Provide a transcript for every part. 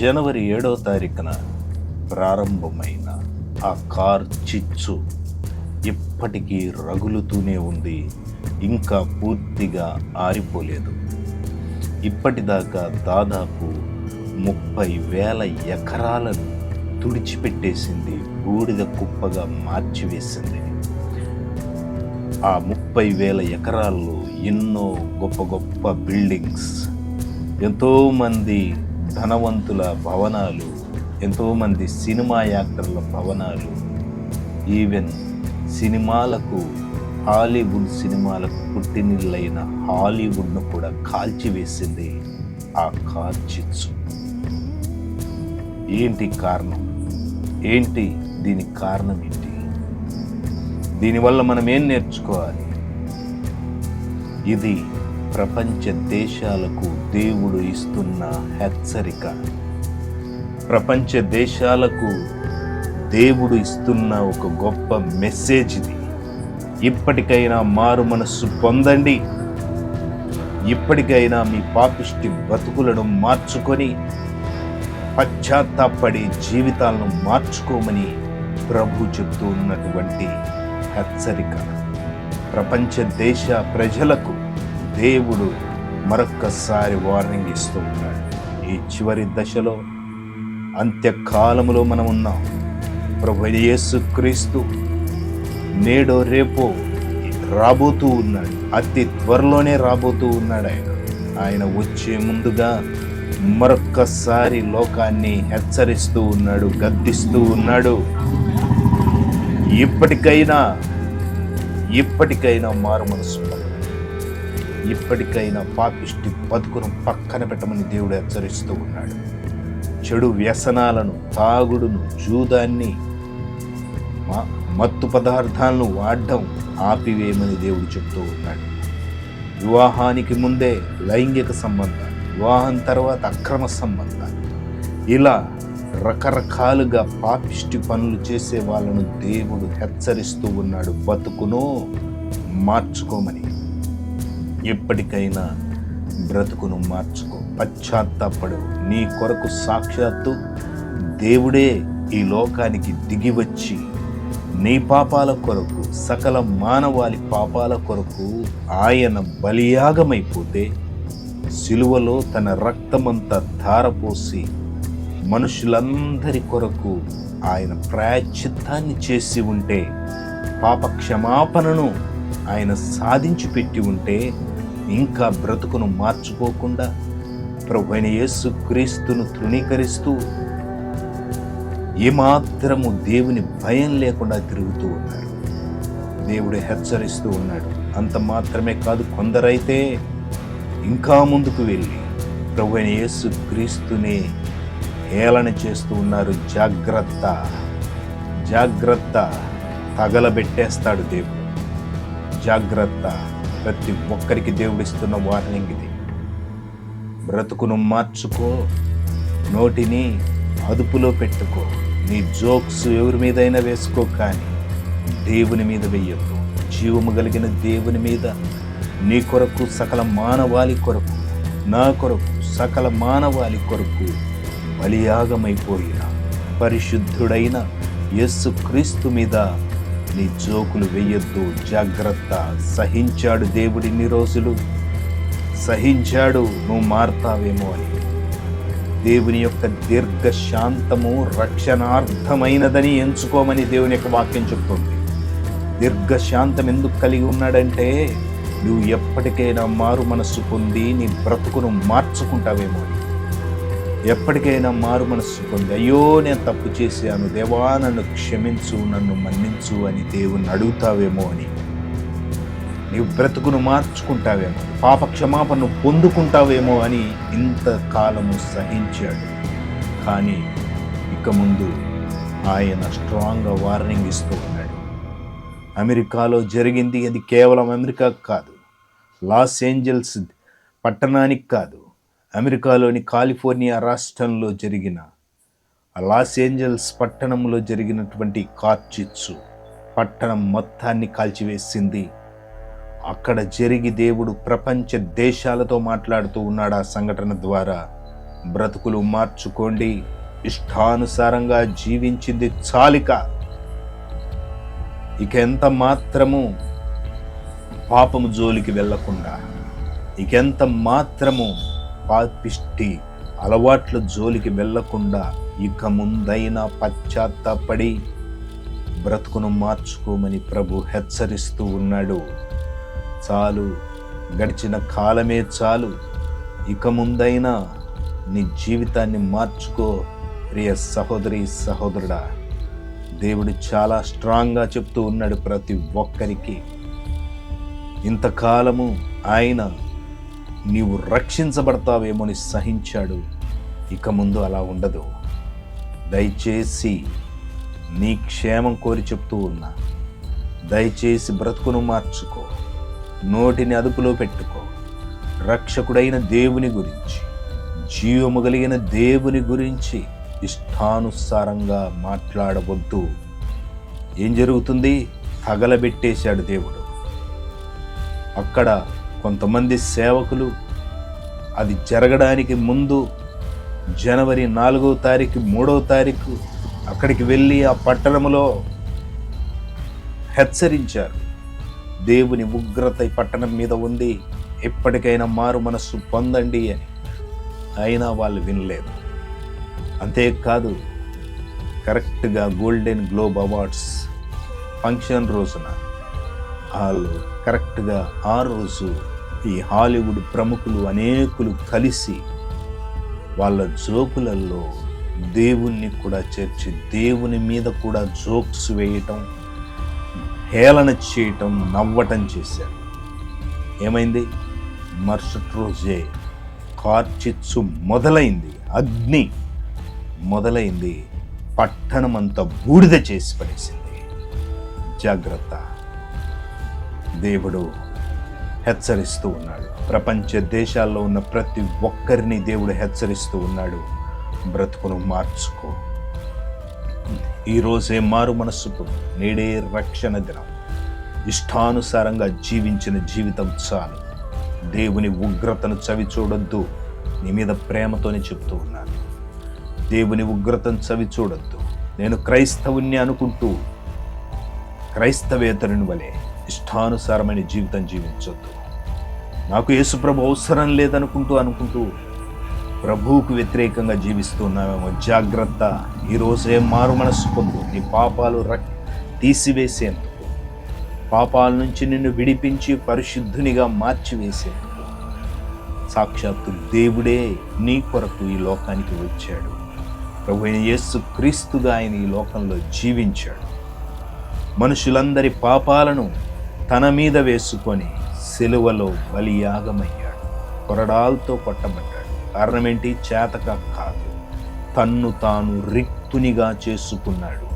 జనవరి ఏడో తారీఖున ప్రారంభమైన ఆ కార్ చిచ్చు ఇప్పటికీ రగులుతూనే ఉంది ఇంకా పూర్తిగా ఆరిపోలేదు. ఇప్పటిదాకా దాదాపు ముప్పై వేల ఎకరాలను తుడిచిపెట్టేసింది బూడిద కుప్పగా మార్చివేసింది. ఆ ముప్పై వేల ఎకరాల్లో ఎన్నో గొప్ప గొప్ప బిల్డింగ్స్ ఎంతోమంది ధనవంతుల భవనాలు ఎంతోమంది సినిమా యాక్టర్ల భవనాలు ఈవెన్ సినిమాలకు హాలీవుడ్ సినిమాలకు పుట్టినిళ్ళైన హాలీవుడ్ను కూడా కాల్చివేసింది ఆ కార్చిచ్చు ఏంటి కారణం? ఏంటి దీనికి కారణం ఏంటి? దీనివల్ల మనం ఏం నేర్చుకోవాలి? ఇది ప్రపంచ దేశాలకు దేవుడు ఇస్తున్న హెచ్చరిక. ప్రపంచ దేశాలకు దేవుడు ఇస్తున్న ఒక గొప్ప మెసేజ్ ఇది. ఇప్పటికైనా మారు మనస్సు పొందండి. ఇప్పటికైనా మీ పాపిష్టి బతుకులను మార్చుకొని పశ్చాత్తాపడి జీవితాలను మార్చుకోమని ప్రభు చెప్తూ ఉన్నటువంటి హెచ్చరిక. ప్రపంచ దేశ ప్రజలకు దేవుడు మరొక్కసారి వార్నింగ్ ఇస్తూ ఉన్నాడు. ఈ చివరి దశలో అంత్యకాలములో మనం ఉన్నాం ప్రభు యేసు క్రీస్తు నేడో రేపో రాబోతూ ఉన్నాడు. అతి త్వరలోనే రాబోతూ ఉన్నాడు ఆయన. ఆయన వచ్చే ముందుగా మరొక్కసారి లోకాన్ని హెచ్చరిస్తూ ఉన్నాడు గద్దిస్తూ ఉన్నాడు. ఇప్పటికైనా ఇప్పటికైనా మారు మనసు ఇప్పటికైనా పాపిష్టి బతుకును పక్కన పెట్టమని దేవుడు హెచ్చరిస్తూ ఉన్నాడు. చెడు వ్యసనాలను తాగుడును జూదాన్ని మత్తు పదార్థాలను వాడడం ఆపివేయమని దేవుడు చెప్తూ ఉన్నాడు. వివాహానికి ముందే లైంగిక సంబంధాలు వివాహం తర్వాత అక్రమ సంబంధాలు. ఇలా రకరకాలుగా పాపిష్టి పనులు చేసే వాళ్ళను దేవుడు హెచ్చరిస్తూ ఉన్నాడు. బతుకును మార్చుకోమని. ఎప్పటికైనా బ్రతుకును మార్చుకో. పశ్చాత్తాపడు. నీ కొరకు సాక్షాత్తు దేవుడే ఈ లోకానికి దిగి వచ్చి నీ పాపాల కొరకు సకల మానవాళి పాపాల కొరకు ఆయన బలియాగమైపోతే సిలువలో తన రక్తమంతా ధారపోసి మనుషులందరి కొరకు ఆయన ప్రాయశ్చిత్తాన్ని చేసి ఉంటే పాప క్షమాపణను ఆయన సాధించి పెట్టి ఉంటే ఇంకా బ్రతుకును మార్చుకోకుండా ప్రభు అయిన యేసు క్రీస్తును తృణీకరిస్తూ ఏమాత్రము దేవుని భయం లేకుండా తిరుగుతూ ఉన్నారు దేవుడు హెచ్చరిస్తూ ఉన్నాడు. అంత మాత్రమే కాదు కొందరైతే ఇంకా ముందుకు వెళ్ళి ప్రభు అయిన యేసు క్రీస్తుని హేళన చేస్తూ ఉన్నారు. జాగ్రత్త జాగ్రత్త తగలబెట్టేస్తాడు దేవుడు. జాగ్రత్త. ప్రతి ఒక్కరికి దేవుడిస్తున్న వార్నింగ్ ఇది బ్రతుకును మార్చుకో. నోటిని అదుపులో పెట్టుకో. నీ జోక్స్ ఎవరి మీదైనా వేసుకో కానీ దేవుని మీద వెయ్యొద్దు. జీవము కలిగిన దేవుని మీద నీ కొరకు సకల మానవాళి కొరకు నా కొరకు సకల మానవాళి కొరకు బలియాగమైపోయిన పరిశుద్ధుడైన యేసు క్రీస్తు మీద నీ జోకులు వెయ్యొద్దు. జాగ్రత్త. సహించాడు దేవుడిన్ని రోజులు సహించాడు నువ్వు మారతావేమో అని. దేవుని యొక్క దీర్ఘ శాంతము రక్షణార్థమైనదని ఎంచుకోమని దేవుని యొక్క వాక్యం చెప్తుంది. దీర్ఘ శాంతం ఎందుకు కలిగి ఉన్నాడంటే నువ్వు ఎప్పటికైనా మారు మనస్సు పొంది నీ బ్రతుకును మార్చుకుంటావేమో అని. ఎప్పటికైనా మారు మనస్సు పొంది అయ్యో నేను తప్పు చేశాను దేవా నన్ను క్షమించు నన్ను మన్నించు అని దేవుణ్ణి అడుగుతావేమో అని. నీవు బ్రతుకును మార్చుకుంటావేమో పాప క్షమాపణను పొందుకుంటావేమో అని ఇంతకాలము సహించాడు. కానీ ఇక ముందు ఆయన స్ట్రాంగ్గా వార్నింగ్ ఇస్తూ ఉన్నాడు. అమెరికాలో జరిగింది అది కేవలం అమెరికా కాదు లాస్ ఏంజల్స్ పట్టణానికి కాదు అమెరికాలోని కాలిఫోర్నియా రాష్ట్రంలో జరిగిన లాస్ ఏంజల్స్ పట్టణంలో జరిగినటువంటి కార్చిచ్చు పట్టణం మొత్తాన్ని కాల్చివేసింది. అక్కడ జరిగి దేవుడు ప్రపంచ దేశాలతో మాట్లాడుతూ ఉన్నాడు ఆ సంఘటన ద్వారా. బ్రతుకులు మార్చుకోండి ఇష్టానుసారంగా జీవించింది చాలిక. ఇక ఎంత మాత్రము పాపము జోలికి వెళ్ళకుండా ఇకెంత మాత్రము పాపిష్టి అలవాట్ల జోలికి వెళ్ళకుండా ఇక ముందైనా పశ్చాత్తాపడి బ్రతుకును మార్చుకోమని ప్రభు హెచ్చరిస్తూ ఉన్నాడు. చాలు గడిచిన కాలమే చాలు. ఇక ముందైనా నీ జీవితాన్ని మార్చుకో ప్రియ సహోదరి సహోదరుడా. దేవుడు చాలా స్ట్రాంగ్గా చెప్తూ ఉన్నాడు ప్రతి ఒక్కరికి. ఇంతకాలము ఆయన నీవు రక్షించబడతావేమోని సహించాడు. ఇక ముందు అలా ఉండదు. దయచేసి నీ క్షేమం కోరి చెప్తూ ఉన్నా. దయచేసి బ్రతుకును మార్చుకో. నోటిని అదుపులో పెట్టుకో. రక్షకుడైన దేవుని గురించి జీవము కలిగిన దేవుని గురించి ఇష్టానుసారంగా మాట్లాడవద్దు. ఏం జరుగుతుంది? తగలబెట్టేశాడు దేవుడు. అక్కడ కొంతమంది సేవకులు అది జరగడానికి ముందు జనవరి నాలుగో తారీఖు మూడవ తారీఖు అక్కడికి వెళ్ళి ఆ పట్టణంలో హెచ్చరించారు. దేవుని ఉగ్రత ఈ పట్టణం మీద ఉంది ఎప్పటికైనా మారు మనస్సు పొందండి అని. అయినా వాళ్ళు వినలేదు. అంతేకాదు కరెక్ట్గా గోల్డెన్ గ్లోబ్ అవార్డ్స్ ఫంక్షన్ రోజున వాళ్ళు కరెక్ట్గా ఆ రోజు ఈ హాలీవుడ్ ప్రముఖులు అనేకులు కలిసి వాళ్ళ జోకులలో దేవుణ్ణి కూడా చేర్చి దేవుని మీద కూడా జోక్స్ వేయటం హేళన చేయటం నవ్వటం చేశారు. ఏమైంది? మరుసటి రోజే కార్చిచ్చు మొదలైంది. అగ్ని మొదలైంది. పట్టణమంతా బూడిద చేసి పడేసింది. జాగ్రత్త. దేవుడు హెచ్చరిస్తూ ఉన్నాడు. ప్రపంచ దేశాల్లో ఉన్న ప్రతి ఒక్కరిని దేవుడు హెచ్చరిస్తూ ఉన్నాడు. బ్రతుకును మార్చుకో. ఈరోజే మారు మనస్సుకు నేడే రక్షణ దినం. ఇష్టానుసారంగా జీవించిన జీవితం చాలు. దేవుని ఉగ్రతను చవి చూడొద్దు. నీ మీద ప్రేమతోనే చెప్తూ ఉన్నాను. దేవుని ఉగ్రతను చవి చూడొద్దు. నేను క్రైస్తవుణ్ణి అనుకుంటూ క్రైస్తవేతరుని వలె ఇష్టానుసారమైన జీవితం జీవించొద్దు. నాకు యేసుప్రభు అవసరం లేదనుకుంటూ అనుకుంటూ ప్రభువుకు వ్యతిరేకంగా జీవిస్తున్నామేమో జాగ్రత్త. ఈరోజే మారు మనస్సు పొందు. నీ పాపాలు రక్ తీసివేసేందుకు. పాపాల నుంచి నిన్ను విడిపించి పరిశుద్ధునిగా మార్చివేసేందుకు. సాక్షాత్తు దేవుడే నీ కొరకు ఈ లోకానికి వచ్చాడు. ప్రభు అయిన యేసు క్రీస్తుగా ఆయన ఈ లోకంలో జీవించాడు. మనుషులందరి పాపాలను తన మీద వేసుకొని సిలువలో బలియాగమయ్యాడు. కొరడాలతో కొట్టబడ్డాడు. కారణం ఏంటి చేతక కాదు. తన్ను తాను రిక్తునిగా చేసుకున్నాడు.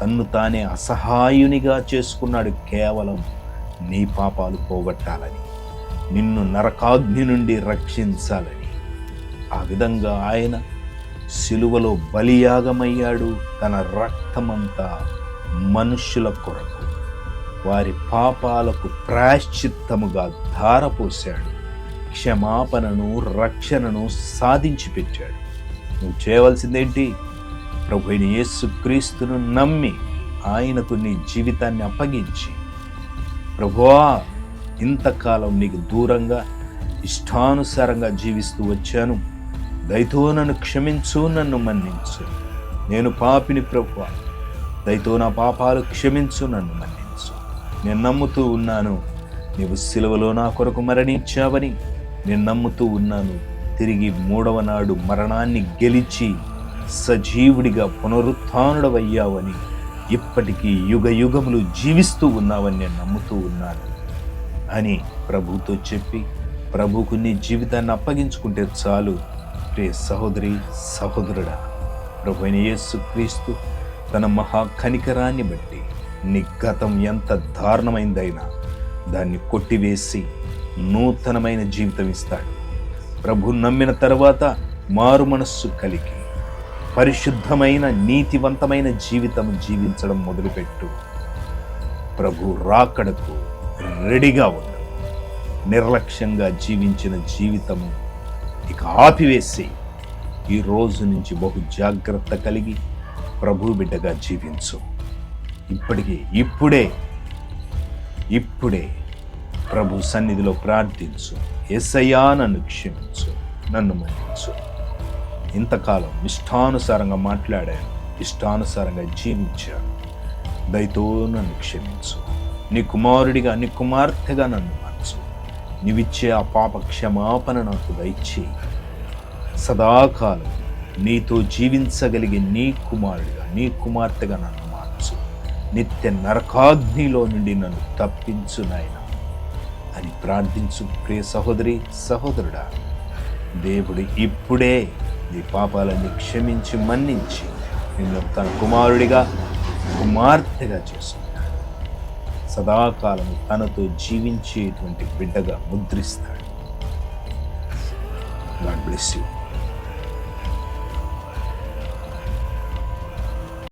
తన్ను తానే అసహాయునిగా చేసుకున్నాడు కేవలం నీ పాపాలు పోగొట్టాలని. నిన్ను నరకాగ్ని నుండి రక్షించాలని. ఆ విధంగా ఆయన సిలువలో బలియాగమయ్యాడు. తన రక్తమంతా మనుష్యుల కొరకు. వారి పాపాలకు ప్రాశ్చిత్తముగా ధారపోశాడు. క్షమాపణను రక్షణను సాధించి పెట్టాడు నువ్వు చేయవలసిందేంటి? ప్రభు అయిన యేసుక్రీస్తును నమ్మి ఆయనకు నీ జీవితాన్ని అప్పగించి. ప్రభువా ఇంతకాలం నీకు దూరంగా ఇష్టానుసారంగా జీవిస్తూ వచ్చాను. దయతో నన్ను క్షమించు నన్ను మన్నించు. నేను పాపిని ప్రభు దయతో నా పాపాలు క్షమించు నన్ను మన్నించు. నేను నమ్ముతూ ఉన్నాను. నీవు సిలువలో నా కొరకు మరణించావని నేను నమ్ముతూ ఉన్నాను. తిరిగి మూడవ నాడు మరణాన్ని గెలిచి సజీవుడిగా పునరుత్డవయ్యావని ఇప్పటికీ యుగ యుగములు జీవిస్తూ ఉన్నావని నేను నమ్ముతూ ఉన్నాను. అని ప్రభుతో చెప్పి ప్రభుకు నీ జీవితాన్ని అప్పగించుకుంటే చాలు. ప్రియ సహోదరి సహోదరుడా ప్రభు అయిన యేసుక్రీస్తు తన మహా కనికరాన్ని బట్టి నీ గతం ఎంత దారుణమైందైనా దాన్ని కొట్టివేసి నూతనమైన జీవితం ఇస్తాడు. ప్రభు నమ్మిన తర్వాత మారు మనస్సు కలిగి పరిశుద్ధమైన నీతివంతమైన జీవితం జీవించడం మొదలుపెట్టు. ప్రభు రాకడకు రెడీగా ఉండు. నిర్లక్ష్యంగా జీవించిన జీవితము ఇక ఆపివేసి ఈ రోజు నుంచి బహు జాగ్రత్త కలిగి ప్రభు బిడ్డగా జీవించు. ఇప్పటికీ ఇప్పుడే ఇప్పుడే ప్రభు సన్నిధిలో ప్రార్థించు. ఎస్ఐయా నన్ను క్షమించు నన్ను మన్నించు. ఇంతకాలం ఇష్టానుసారంగా మాట్లాడాను ఇష్టానుసారంగా జీవించాను. దయతో నన్ను క్షమించు. నీ కుమారుడిగా నీ కుమార్తెగా నన్ను మార్చు. నీవిచ్చే ఆ పాప క్షమాపణ నాకు దయచేయి. సదాకాలం నీతో జీవించగలిగే నీ కుమారుడిగా నీ కుమార్తెగా నన్ను నిత్య నరకాగ్నిలో నుండి నన్ను తప్పించు నాయన. అని ప్రార్థించు ప్రియ సహోదరి సహోదరుడా దేవుడు ఇప్పుడే నీ పాపాలన్నీ క్షమించి మన్నించి నిన్ను తన కుమారుడిగా కుమార్తెగా చేసుకున్నాడు. సదాకాలం తనతో జీవించేటువంటి బిడ్డగా ముద్రిస్తాడు. God bless you.